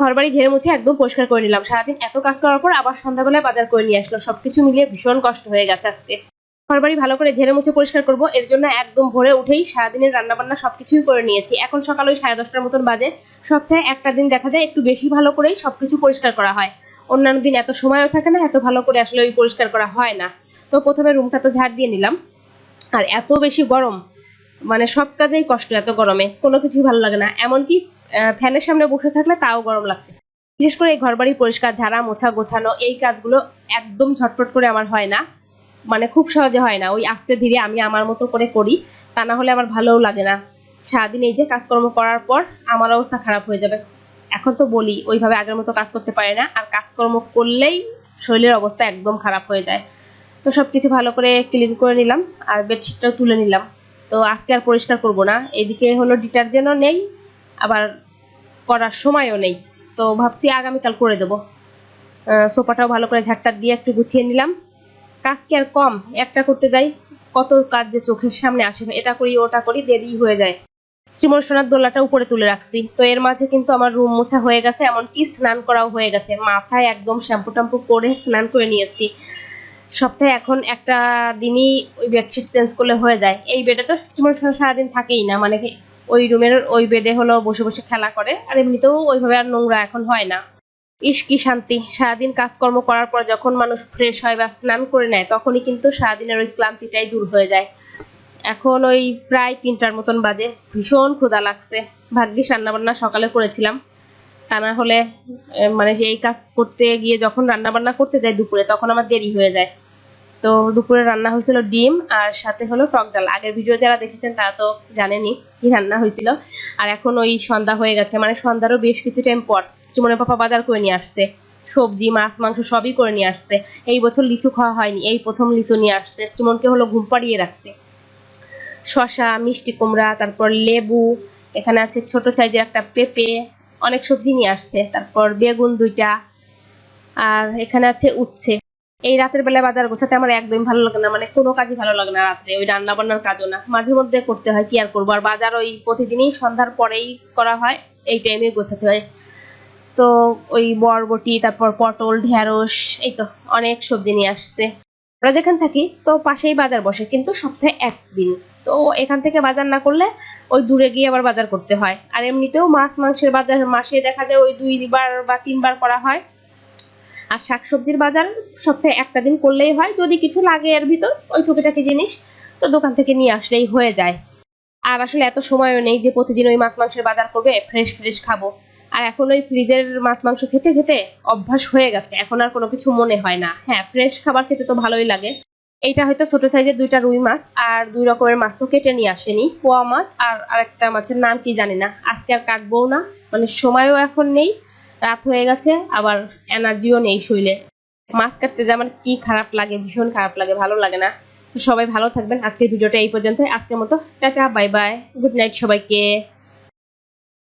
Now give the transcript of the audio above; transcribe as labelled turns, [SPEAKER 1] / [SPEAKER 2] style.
[SPEAKER 1] ঘর বাড়ি ঝেড়ে মুছে একদম পরিষ্কার করে নিলাম। সারাদিন এত কাজ করার পর আবার সন্ধ্যাবেলায় বাজার করে নিয়ে আসলো। সবকিছু মিলিয়ে ভীষণ কষ্ট হয়ে গেছে আজকে। ঘর বাড়ি ভালো করে ঝেড়ে মুছে পরিষ্কার করব, এর জন্য একদম ভোরে উঠেই সারাদিনের রান্নাবান্না সবকিছুই করে নিয়েছি। এখন সকাল ওই সাড়ে দশটার মতন বাজে। সপ্তাহে একটা দিন দেখা যায় একটু বেশি ভালো করেই সবকিছু পরিষ্কার করা হয়। অন্যান্য দিন এত সময়ও থাকে না, এত ভালো করে আসলে ওই পরিষ্কার করা হয় না। তো প্রথমে রুমটা তো ঝাড় দিয়ে নিলাম। আর এত বেশি গরম মানে সব কাজেই কষ্ট, এত গরমে। কোনো কিছুই ভালো লাগে না। এমনকি ফ্যানের সামনে বসে থাকলে তাও গরম লাগতেছে। বিশেষ করে এই ঘরবাড়ি পরিষ্কার, ঝাড়া, মোছা, গোছানো, এই কাজগুলো একদম ঝটপট করে আমার হয় না। মানে খুব সহজে হয় না। ওই আস্তে ধীরে আমি আমার মতো করে করি, তা না হলে আমার ভালোও লাগে না। সারাদিন এই যে কাজকর্ম করার পর আমার অবস্থা খারাপ হয়ে যাবে। এখন তো বলি, ওইভাবে আগের মতো কাজ করতে পারে না। আর কাজকর্ম করলেই শরীরের অবস্থা একদম খারাপ হয়ে যায়। তো সব কিছু ভালো করে ক্লিন করে নিলাম, আর বেডশিটটাও তুলে নিলাম। তো আজকে আর পরিষ্কার করব না। এদিকে হলো ডিটারজেন্টও নেই, আবার করার সময়ও নেই। তো ভাবছি আগামীকাল করে দেবো। সোফাটাও ভালো করে ঝাড়টার দিয়ে একটু গুছিয়ে নিলাম। কাজ কি আর কম? একটা করতে যাই, কত কাজ যে চোখের সামনে আসে এটা করি, ওটা করি, দেরি হয়ে যায়। শ্রীমন সোনার দোলাটা উপরে তুলে রাখছি। তো এর মাঝে কিন্তু আমার রুম মোছা হয়ে গেছে, এমনকি স্নান করাও হয়ে গেছে। মাথায় একদম শ্যাম্পু ট্যাম্পু করে স্নান করে নিয়েছি। সপ্তাহে এখন একটা দিনই ওই বেডশিট চেঞ্জ করলে হয়ে যায়। এই বেডে তো সারাদিন থাকেই না মানে ওই রুমের ওই বেডে হলো বসে বসে খেলা করে, আর এমনিতেও ওইভাবে আর নোংরা এখন হয় না। ইস, কি শান্তি। সারাদিন কাজকর্ম করার পর যখন মানুষ ফ্রেশ হয় বা স্নান করে নেয়, তখনই কিন্তু সারাদিনের ওই ক্লান্তিটাই দূর হয়ে যায়। এখন ওই প্রায় তিনটার মতন বাজে। ভীষণ ক্ষুধা লাগছে। ভাগ্যিস রান্নাবান্না সকালে করেছিলাম। তা না হলে মানে এই কাজ করতে গিয়ে যখন রান্নাবান্না করতে যাই দুপুরে, তখন আমার দেরি হয়ে যায়। তো দুপুরে রান্না হয়েছিল ডিম আর সাথে হলো টক ডাল। আগের ভিডিও যারা দেখেছেন তারা তো জানেনি কি রান্না হয়েছিল। আর এখন ওই সন্ধ্যা হয়ে গেছে মানে সন্ধ্যারও বেশ কিছু টাইম পর শ্রীমনের পাপা বাজার করে নিয়ে আসছে। সবজি, মাছ, মাংস সবই করে নিয়ে আসছে। এই বছর লিচু খাওয়া হয়নি, এই প্রথম লিচু নিয়ে আসছে। শ্রীমনকে হলো ঘুম পাড়িয়ে রাখছে। শসা, মিষ্টি কুমড়া, তারপর লেবু, এখানে আছে ছোট সাইজের একটা পেঁপে অনেক সবজি নিয়ে আসছে। তারপর বেগুন দুইটা, আর এখানে আছে উচ্ছে। এই রাতের বেলায় বাজার গোছাতে আমার একদমই ভালো লাগে না মানে কোনো কাজই ভালো লাগে না রাত্রে, ওই রান্না বান্নার কাজও না। মাঝে মধ্যে করতে হয়, কি আর করব? আর বাজার ওই প্রতিদিনই সন্ধ্যার পরেই করা হয়, এই টাইমে গোছাতে হয়। তো ওই বরবটি, তারপর পটল, ঢেঁড়স, এই তো, অনেক সবজি নিয়ে আসছে। আমরা যেখানে থাকি, তো পাশেই বাজার বসে, কিন্তু সপ্তাহে একদিন। তো এখান থেকে বাজার না করলে ওই দূরে গিয়ে আবার বাজার করতে হয়। আর এমনিতেও মাছ মাংসের বাজার, মাসে দেখা যায় ওই দুইবার বা তিনবার করা হয়। আর শাকসবজির বাজার সপ্তাহে একটা দিন করলেই হয়। যদি কিছু লাগে এর ভিতর, ওই টুকিটাকি জিনিস, তো দোকান থেকে নিয়ে আসলেই হয়ে যায়। আর আসলে এত সময়ও নেই যে প্রতিদিন ওই মাছ মাংসের বাজার করবে ফ্রেশ ফ্রেশ খাব। আর এখন ওই ফ্রিজের মাছ, মাংস খেতে খেতে অভ্যাস হয়ে গেছে। এখন আর কোনো কিছু মনে হয় না। হ্যাঁ ফ্রেশ খাবার খেতে তো ভালোই লাগে। এইটা হয়তো ছোট সাইজের দুইটা রুই মাছ আর দুই রকমের মাছ তো কেটে নিয়ে আসেনি। পোয়া মাছ আর আরেকটা মাছের নাম কি জানি না। আজকে আর কাটবো না। মানে সময়ও এখন নেই, রাত হয়ে গেছে, আবার এনার্জিও নেই শরীরে। মাছ কাটতে যে আমার কি খারাপ লাগে, ভীষণ খারাপ লাগে, ভালো লাগে না। তো সবাই ভালো থাকবেন। আজকের ভিডিওটা এই পর্যন্ত আজকের মতো, tata bye bye good night সবাইকে।